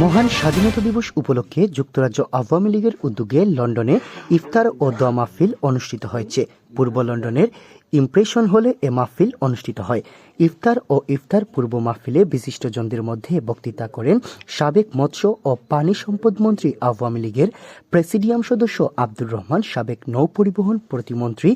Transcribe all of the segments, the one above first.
মহান স্বাধীনতা দিবস উপলক্ষে যুক্তরাজ্য আওয়ামী লীগের উদ্যোগে লন্ডনে ইফতার ও দোয়া মাহফিল অনুষ্ঠিত হয়েছে। পূর্ব লন্ডনের ইমপ্রেশন হলে এ মাহফিল অনুষ্ঠিত হয়। ইফতার ও ইফতার পূর্ব মাহফিলে বিশিষ্টজনদের মধ্যে বক্তৃতা করেন সাবেক মৎস্য ও পানি সম্পদ মন্ত্রী আওয়ামী লীগের প্রেসিডিয়াম সদস্য আব্দুর রহমান, সাবেক নৌ পরিবহন প্রতিমন্ত্রী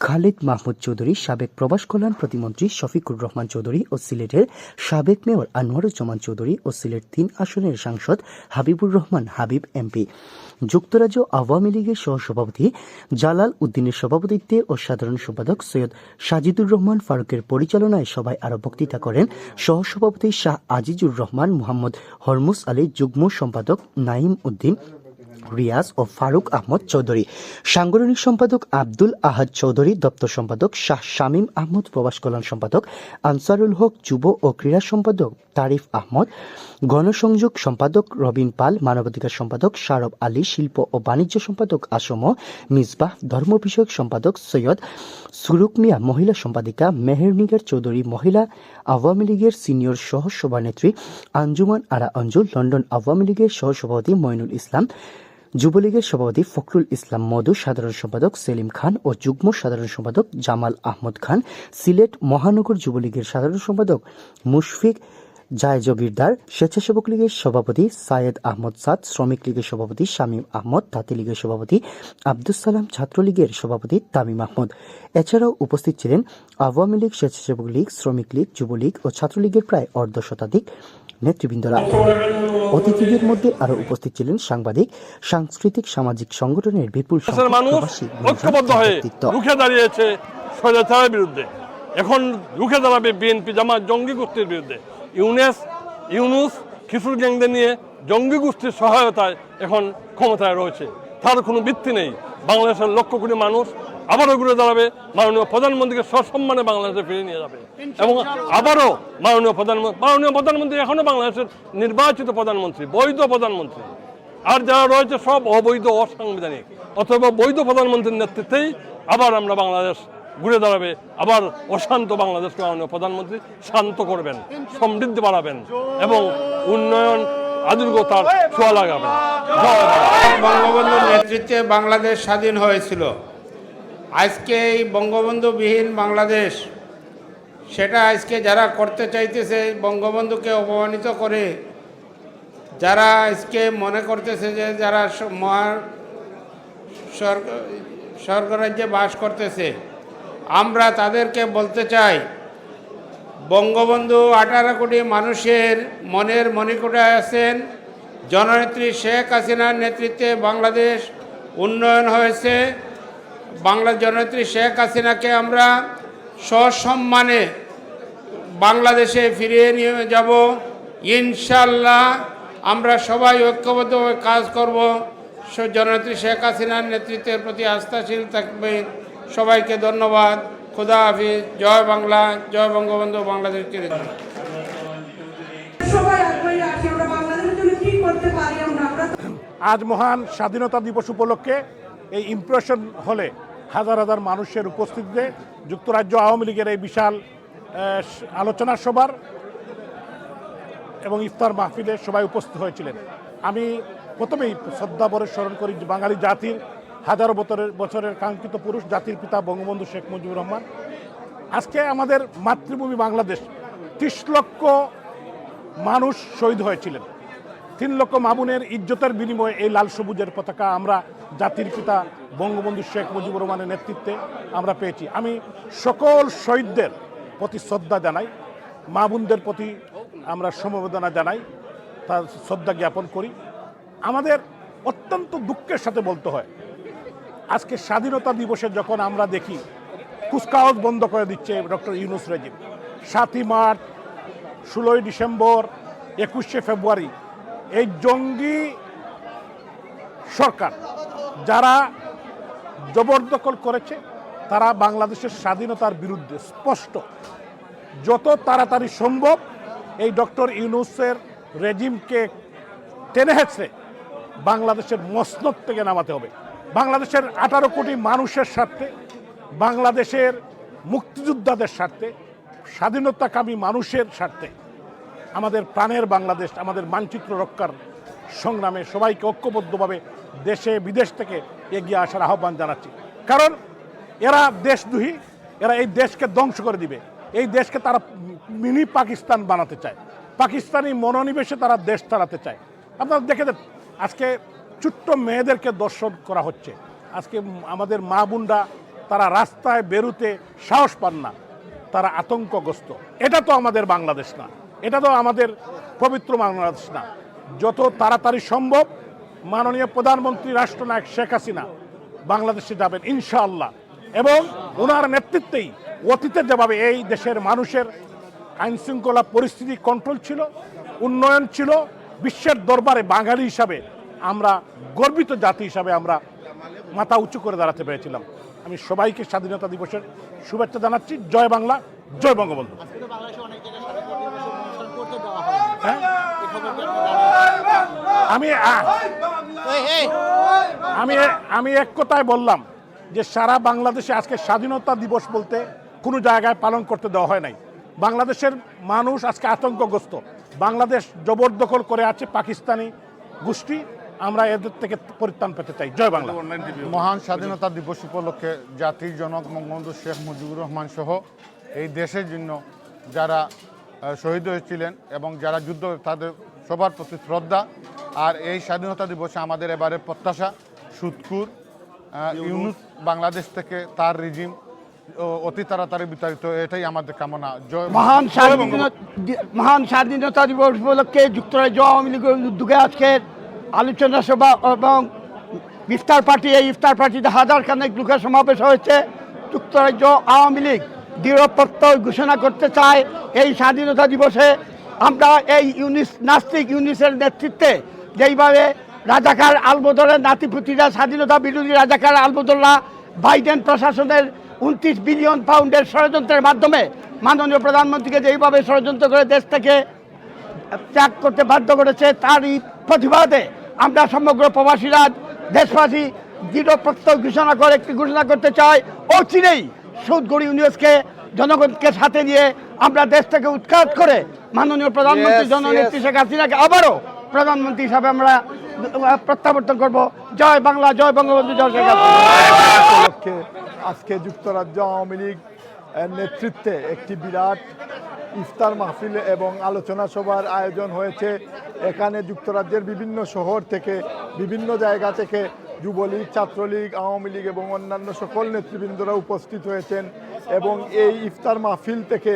খালিদ মাহমুদ চৌধুরী, সাবেক প্রবাস কল্যাণ প্রতিমন্ত্রী শফিকুর রহমান চৌধুরী ও সিলেটের সাবেক মেয়র আনোয়ারুজ্জামান চৌধুরী ও সিলেট তিন আসনের সাংসদ হাবিবুর রহমান হাবিব এমপি। যুক্তরাজ্য আওয়ামী লীগের সহসভাপতি জালাল উদ্দিনের সভাপতিত্বে ও সাধারণ সম্পাদক সৈয়দ সাজিদুর রহমান ফারুকের পরিচালনায় সভায় আরও বক্তৃতা করেন সহসভাপতি শাহ আজিজুর রহমান, মোহাম্মদ হরমুস আলী, যুগ্ম সম্পাদক নাইম উদ্দিন রিয়াজ ও ফারুক আহমদ চৌধুরী। সাংগঠনিক সম্পাদক আব্দুল আহাদ চৌধুরী, দপ্তর সম্পাদক শাহ শামীম আহমদ, প্রবাস কল্যাণ সম্পাদক আনসারুল হক যুব ও ক্রীড়া সম্পাদক তারিফ আহমদ, গণসংযোগ সম্পাদক রবিন পাল, মানবাধিকার সম্পাদক শারব আলী, শিল্প ও বাণিজ্য সম্পাদক আসম মিসবাহ, ধর্ম বিষয়ক সম্পাদক সৈয়দ সুরুক মিয়া, মহিলা সম্পাদিকা মেহেরনিগার চৌধুরী, মহিলা আওয়ামী লীগের সিনিয়র সহ সভানেত্রী আঞ্জুমান আরা অঞ্জু লন্ডন আওয়ামী লীগের সহসভাপতি মইনুল ইসলাম যুবলীগের সভাপতি ফখরুল ইসলাম মধু, সাধারণ সম্পাদক সেলিম খান ও যুগ্ম সাধারণ সম্পাদক জামাল আহমদ খান। সিলেট মহানগর যুবলীগের সাধারণ সম্পাদক মুশফিক জায়জবিরদার স্বেচ্ছাসেবক লীগের সভাপতি সায়েদ আহমদ সাদ, শ্রমিক লীগের সভাপতি শামীম আহমদ, তাঁতি লীগের সভাপতি আব্দুল সালাম ছাত্রলীগের সভাপতি তামিম আহমদ। এছাড়াও উপস্থিত ছিলেন আওয়ামী লীগ, স্বেচ্ছাসেবক লীগ, শ্রমিক লীগ, যুবলীগ ও ছাত্রলীগের প্রায় অর্ধ শতাধিক নেতৃবৃন্দরা। অতিথিদের মধ্যে আরও উপস্থিত ছিলেন সাংবাদিক সাংস্কৃতিক সামাজিক সংগঠনের বিপুল হয়ে রুখে দাঁড়িয়েছে স্বৈরাচারের বিরুদ্ধে। এখন রুখে দাঁড়াবে বিএনপি জামাত জঙ্গি গোষ্ঠীর বিরুদ্ধে। ইউনেস ইউনুস খিসুর গ্যাংদের নিয়ে জঙ্গি গোষ্ঠীর সহায়তায় এখন ক্ষমতায় রয়েছে। তার কোনো ভিত্তি নেই। বাংলাদেশের লক্ষ কোটি মানুষ আবারও ঘুরে দাঁড়াবে মাননীয় প্রধানমন্ত্রীকে সসম্মানে বাংলাদেশে ফিরে নিয়ে যাবে। এবং আবারও মাননীয় প্রধানমন্ত্রী মাননীয় প্রধানমন্ত্রী এখনও বাংলাদেশের নির্বাচিত প্রধানমন্ত্রী বৈধ প্রধানমন্ত্রী। আর যারা রয়েছে সব অবৈধ অসাংবিধানিক। অথবা বৈধ প্রধানমন্ত্রীর নেতৃত্বেই আবার আমরা বাংলাদেশ ঘুরে দাঁড়াবে আবার অশান্ত বাংলাদেশকে মাননীয় প্রধানমন্ত্রী শান্ত করবেন সমৃদ্ধি বাড়াবেন এবং উন্নয়ন আধুনিকতার ছোঁয়া বাংলা। বঙ্গবন্ধুর নেতৃত্বে বাংলাদেশ স্বাধীন হয়েছিল আজকে এই বঙ্গবন্ধুবিহীন বাংলাদেশ, সেটা আজকে যারা করতে চাইতেছে, বঙ্গবন্ধুকে অপমানিত করে, যারা আজকে মনে করতেছে যে যারা মহা স্বর্গ, স্বর্গরাজ্যে বাস করতেছে, আমরা তাদেরকে বলতে চাই বঙ্গবন্ধু আঠারো কোটি মানুষের মনের মণিকোটায় আছেন। জননেত্রী শেখ হাসিনার নেতৃত্বে বাংলাদেশ উন্নয়ন হয়েছে। বাংলা জননেত্রী শেখ হাসিনাকে আমরা সসম্মানে বাংলাদেশে ফিরিয়ে নিয়ে যাব। ইনশাল্লাহ আমরা সবাই ঐক্যবদ্ধ কাজ করব। জননেত্রী শেখ হাসিনার নেতৃত্বের প্রতি আস্থাশীল থাকবে। সবাইকে ধন্যবাদ। খুদা হাফিজ। জয় বাংলা জয় বঙ্গবন্ধু বাংলাদেশ চিরদিন সবাই আগ্রহী আছি আমরা বাংলাদেশের জন্য কি করতে পারি আমরা? আমরা আজ মহান স্বাধীনতা দিবস উপলক্ষে এই ইমপ্রেশন হলে হাজার হাজার মানুষের উপস্থিতিতে যুক্তরাজ্য আওয়ামী লীগের এই বিশাল আলোচনা সভার এবং ইফতার মাহফিলে সবাই উপস্থিত হয়েছিলেন। আমি প্রথমেই শ্রদ্ধাভরে স্মরণ করি বাঙালি জাতির হাজারো বছরের বছরের কাঙ্ক্ষিত পুরুষ, জাতির পিতা বঙ্গবন্ধু শেখ মুজিবুর রহমান। আজকে আমাদের মাতৃভূমি বাংলাদেশ, ত্রিশ লক্ষ মানুষ শহীদ হয়েছিলেন। তিন লক্ষ মামুনের ইজ্জতের বিনিময়ে এই লাল সবুজের পতাকা আমরা জাতির পিতা বঙ্গবন্ধু শেখ মুজিবুর রহমানের নেতৃত্বে আমরা পেয়েছি। আমি সকল শহীদদের প্রতি শ্রদ্ধা জানাই মা বোনদের প্রতি আমরা সমবেদনা জানাই, তার শ্রদ্ধা জ্ঞাপন করি। আমাদের অত্যন্ত দুঃখের সাথে বলতে হয় আজকে স্বাধীনতা দিবসে যখন আমরা দেখি, কুচকাওয়াজ বন্ধ করে দিচ্ছে ডক্টর ইউনুস রেজিম। সাতই মার্চ, ষোলোই ডিসেম্বর, একুশে ফেব্রুয়ারি, এই জঙ্গি সরকার যারা জবরদখল করেছে, তারা বাংলাদেশের স্বাধীনতার বিরুদ্ধে স্পষ্ট, যত তাড়াতাড়ি সম্ভব এই ডক্টর ইউনুসের রেজিমকে টেনে বাংলাদেশের মসনদ থেকে নামাতে হবে। বাংলাদেশের আঠারো কোটি মানুষের স্বার্থে, বাংলাদেশের মুক্তিযোদ্ধাদের স্বার্থে, স্বাধীনতাকামী মানুষের স্বার্থে আমাদের প্রাণের বাংলাদেশ, আমাদের মানচিত্র রক্ষার সংগ্রামে সবাইকে ঐক্যবদ্ধভাবে দেশে, বিদেশ থেকে এগিয়ে আসার আহ্বান জানাচ্ছি। কারণ এরা দেশদ্রোহী, এরা এই দেশকে ধ্বংস করে দিবে। এই দেশকে তারা মিনি পাকিস্তান বানাতে চায়। পাকিস্তানি মনোনিবেশে তারা দেশ চালাতে চায়। আপনারা দেখে আজকে ছোট্ট মেয়েদেরকে দর্শন করা হচ্ছে। আজকে আমাদের মা বোনরা তারা রাস্তায় বেরুতে সাহস পান না। তারা আতঙ্কগ্রস্ত। এটা তো আমাদের বাংলাদেশ না। এটা তো আমাদের পবিত্র বাংলাদেশ না। যত তাড়াতাড়ি সম্ভব মাননীয় প্রধানমন্ত্রী রাষ্ট্রনায়ক শেখ হাসিনা বাংলাদেশে যাবেন ইনশাআল্লাহ। এবং ওনার নেতৃত্বেই অতীতে যেভাবে এই দেশের মানুষের আইন শৃঙ্খলা পরিস্থিতি কন্ট্রোল ছিল, উন্নয়ন ছিল, বিশ্বের দরবারে বাঙালি হিসাবে আমরা গর্বিত জাতি হিসাবে আমরা মাথা উঁচু করে দাঁড়াতে পেরেছিলাম। আমি সবাইকে স্বাধীনতা দিবসের শুভেচ্ছা জানাচ্ছি। জয় বাংলা জয় বঙ্গবন্ধু। হ্যাঁ? আমি আমি আমি এক কথায় বললাম যে সারা বাংলাদেশে আজকে স্বাধীনতা দিবস বলতে কোনো জায়গায় পালন করতে দেওয়া হয় নাই। বাংলাদেশের মানুষ আজকে আতঙ্কগ্রস্ত। বাংলাদেশ জবরদখল করে আছে পাকিস্তানি গোষ্ঠী। আমরা এদের থেকে পরিত্রাণ পেতে চাই। জয় বাংলা। মহান স্বাধীনতা দিবস উপলক্ষে জাতির জনক বঙ্গবন্ধু শেখ মুজিবুর রহমান সহ এই দেশের জন্য যারা শহীদ হয়েছিলেন এবং যারা যুদ্ধ তাদের সবার প্রতি শ্রদ্ধা। আর এই স্বাধীনতা দিবসে আমাদের এবারে প্রত্যাশা সুৎকুর ইউনুস। বাংলাদেশ থেকে তার রিজিম অতি তাড়াতাড়ি বিতাড়িত এটাই আমাদের কামনা। জয় মহান স্বাধীনতা মহান স্বাধীনতা দিবস উপলক্ষে যুক্তরাজ্য আওয়ামী লীগের উদ্যোগে আজকের আলোচনা সভা এবং ইফতার পার্টি, এই ইফতার পার্টিতে হাজার খানেক লোকের সমাবেশ হয়েছে। যুক্তরাজ্য আওয়ামী লীগ দৃঢ় প্রত্যয় ঘোষণা করতে চায় এই স্বাধীনতা দিবসে। আমরা এই ইউনিস, নাস্তিক ইউনিসের নেতৃত্বে যেইভাবে রাজাকার আলবদরের নাতিপুতিরা, স্বাধীনতা বিরোধী রাজাকার আলবদুল্লাহ বাইডেন প্রশাসনের উনত্রিশ বিলিয়ন পাউন্ডের ষড়যন্ত্রের মাধ্যমে মাননীয় প্রধানমন্ত্রীকে যেইভাবে ষড়যন্ত্র করে দেশ থেকে ত্যাগ করতে বাধ্য করেছে, তারই প্রতিবাদে আমরা সমগ্র প্রবাসীরা দেশবাসী দৃঢ় প্রত্যয় ঘোষণা করে একটি ঘোষণা করতে চাই। ও অচিরেই সুদগড়ি ইউনিয়সকে জনগণকে সাথে নিয়ে আমরা দেশ থেকে উৎখাত করে মাননীয় প্রধানমন্ত্রী জননেত্রী শেখ হাসিনাকে আবারও প্রধানমন্ত্রী হিসাবে আমরা প্রত্যাবর্তন করব। জয় বাংলা জয় বঙ্গবন্ধু জয় শেখ হাসিনা। আজকে যুক্তরাজ্য আওয়ামী লীগ নেতৃত্বে একটি বিরাট ইফতার মাহফিল এবং আলোচনা সভার আয়োজন হয়েছে। এখানে যুক্তরাজ্যের বিভিন্ন শহর থেকে, বিভিন্ন জায়গা থেকে যুবলীগ, ছাত্রলীগ, আওয়ামী লীগ এবং অন্যান্য সকল নেতৃবৃন্দরা উপস্থিত হয়েছেন এবং এই ইফতার মাহফিল থেকে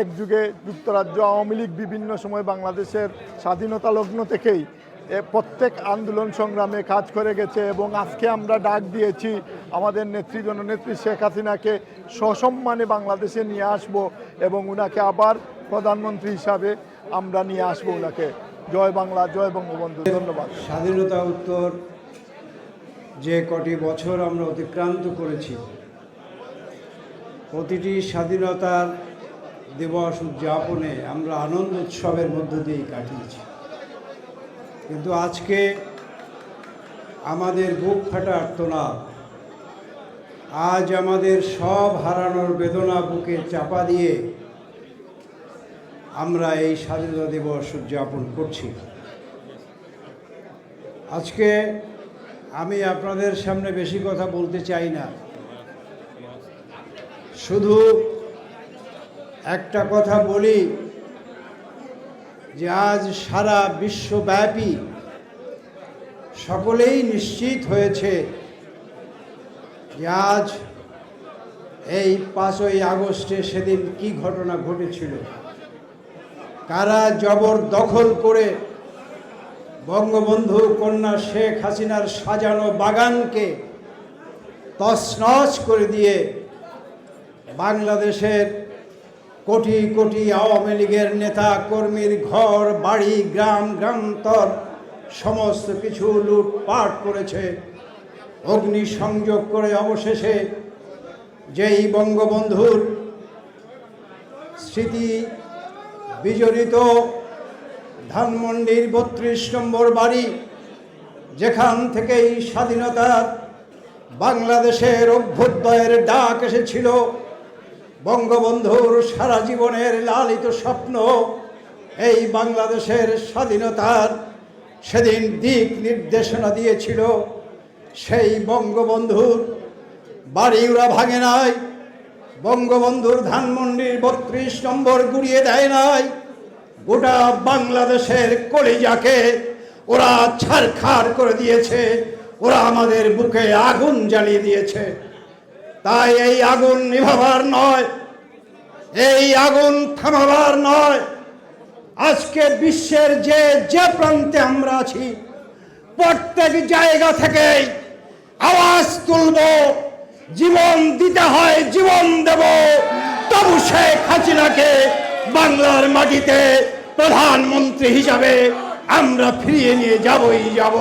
এক যুগে যুক্তরাজ্য আওয়ামী লীগ বিভিন্ন সময় বাংলাদেশের স্বাধীনতা লগ্ন থেকেই প্রত্যেক আন্দোলন সংগ্রামে কাজ করে গেছে এবং আজকে আমরা ডাক দিয়েছি আমাদের নেত্রী জননেত্রী শেখ হাসিনাকে সসম্মানে বাংলাদেশে নিয়ে আসব এবং উনাকে আবার প্রধানমন্ত্রী হিসাবে আমরা নিয়ে আসব ওনাকে জয় বাংলা, জয় বঙ্গবন্ধু। ধন্যবাদ। স্বাধীনতা উত্তর যে কটি বছর আমরা অতিক্রান্ত করেছি, প্রতিটি স্বাধীনতার দিবস উদযাপনে আমরা আনন্দ উৎসবের মধ্য দিয়েই কাটিয়েছি। কিন্তু আজকে আমাদের বুক ফাটা আর্তনাদ আজ আমাদের সব হারানোর বেদনা বুকে চাপা দিয়ে আমরা এই স্বাধীনতা দিবস উদযাপন করছি। আজকে আমি আপনাদের সামনে বেশি কথা বলতে চাই না। শুধু একটা কথা বলি যে আজ সারা বিশ্বব্যাপী সকলেই নিশ্চিত হয়েছে আজ এই পাঁচই আগস্টে সেদিন কি ঘটনা ঘটেছিল? কারা জবরদখল করে বঙ্গবন্ধু কন্যা শেখ হাসিনার সাজানো বাগানকে তছনছ করে দিয়ে বাংলাদেশের কোটি কোটি আওয়ামী লীগের নেতা কর্মীর ঘর, বাড়ি, গ্রাম, গ্রামান্তর, সমস্ত কিছু লুটপাট করেছে। অগ্নিসংযোগ করে অবশেষে যেই বঙ্গবন্ধুর স্মৃতি বিজড়িত ধানমন্ডির বত্রিশ নম্বর বাড়ি, যেখান থেকেই স্বাধীনতার বাংলাদেশের অভ্যুদয়ের ডাক এসেছিল, বঙ্গবন্ধুর সারা জীবনের লালিত স্বপ্ন, এই বাংলাদেশের স্বাধীনতার সেদিন দিক নির্দেশনা দিয়েছিল। সেই বঙ্গবন্ধুর বাড়ি ওরা ভাঙে নাই। বঙ্গবন্ধুর ধানমন্ডির বত্রিশ নম্বর গুড়িয়ে দেয় নাই। গোটা বাংলাদেশের কলিজাকে ওরা ছারখার করে দিয়েছে। ওরা আমাদের বুকে আগুন জ্বালিয়ে দিয়েছে। তাই এই আগুন নিভাবার নয়, এই আগুন থামাবার নয়। আজকে বিশ্বের যে যে প্রান্তে আমরা আছি, প্রত্যেক জায়গা থেকে আওয়াজ তুলব, জীবন দিতে হয়, জীবন দেব। তবু শেখ হাসিনাকে বাংলার মাটিতে প্রধানমন্ত্রী হিসাবে আমরা ফিরিয়ে নিয়ে যাবই যাব।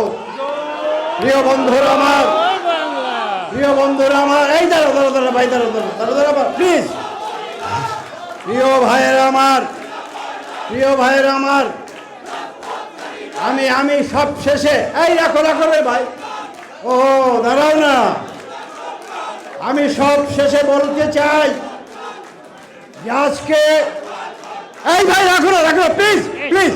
প্রিয় বন্ধুরা আমার, প্রিয় বন্ধুরা আমার, এই দাঁড়ো দাঁড়ো দাঁড়ো ভাই দাঁড়ো দাঁড়ো দাঁড়ো দাঁড়ো প্লিজ প্রিয় ভাইয়ের আমার, প্রিয় ভাইয়ের আমার, আমি আমি সব শেষে এই রাখো রাখো রে ভাই। ও, দাঁড়াও না। আমি সব শেষে বলতে চাই, যে আজকে এই ভাই, রাখো না, রাখো প্লিজ প্লিজ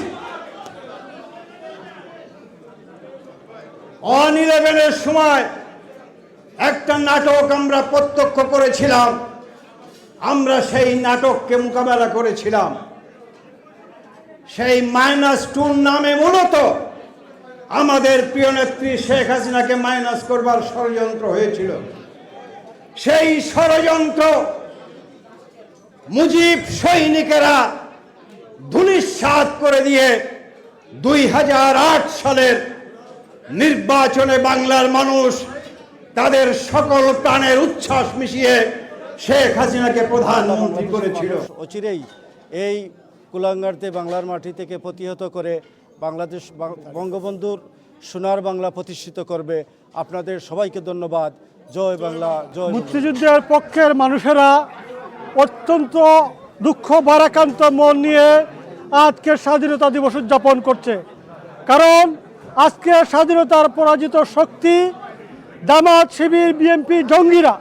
অন ইলেভেনের সময় একটা নাটক আমরা প্রত্যক্ষ করেছিলাম। আমরা সেই নাটককে মোকাবেলা করেছিলাম। সেই মাইনাস টুর নামে মূলত আমাদের প্রিয় নেত্রী শেখ হাসিনাকে মাইনাস করবার ষড়যন্ত্র হয়েছিল। সেই ষড়যন্ত্র মুজিব সৈনিকেরা ধুলিস্বাদ করে দিয়ে দুই হাজার আট সালের নির্বাচনে বাংলার মানুষ তাদের সকল প্রাণের উচ্ছ্বাস মিশিয়ে শেখ হাসিনাকে প্রধানমন্ত্রী করেছিল। অচিরেই এই কুলাঙ্গারতে বাংলার মাটি থেকে প্রতিহত করে বাংলাদেশ বঙ্গবন্ধুর সোনার বাংলা প্রতিষ্ঠিত করবে। আপনাদের সবাইকে ধন্যবাদ। জয় বাংলা, জয়। মুক্তিযুদ্ধের পক্ষের মানুষেরা অত্যন্ত দুঃখ বারাকান্ত মন নিয়ে আজকের স্বাধীনতা দিবস উদযাপন করছে। কারণ আজকে স্বাধীনতার পরাজিত শক্তি, দামাত শিবির, বিএনপি জঙ্গিরা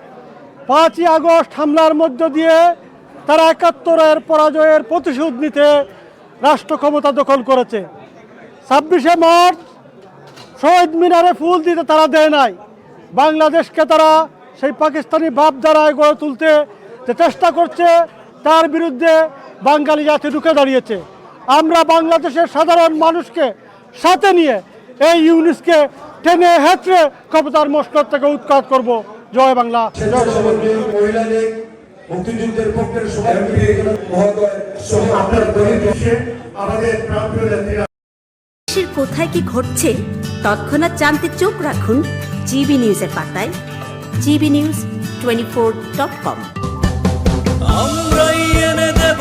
পাঁচই আগস্ট হামলার মধ্য দিয়ে তারা একাত্তরের পরাজয়ের প্রতিশোধ নিতে রাষ্ট্র ক্ষমতা দখল করেছে। ছাব্বিশে মার্চ শহীদ মিনারে ফুল দিতে তারা দেয় নাই। বাংলাদেশকে তারা সেই পাকিস্তানি ভাব দ্বারায় গড়ে তুলতে যে চেষ্টা করছে, তার বিরুদ্ধে বাঙালি জাতি ঢুকে দাঁড়িয়েছে। আমরা বাংলাদেশের সাধারণ মানুষকে সাথে নিয়ে এই ইউনিসকে টেনে হেঁচড়ে ক্ষমতার মসনদ থেকে উৎখাত করব। জয় বাংলা। মুক্তিযুদ্ধের পক্ষের নেত্রীরা বিশ্বের কোথায় কি ঘটছে, তৎক্ষণাৎ জানতে চোখ রাখুন জিবি নিউজের পাতায়, GB news twenty four dot com. আমরাই এনে দেব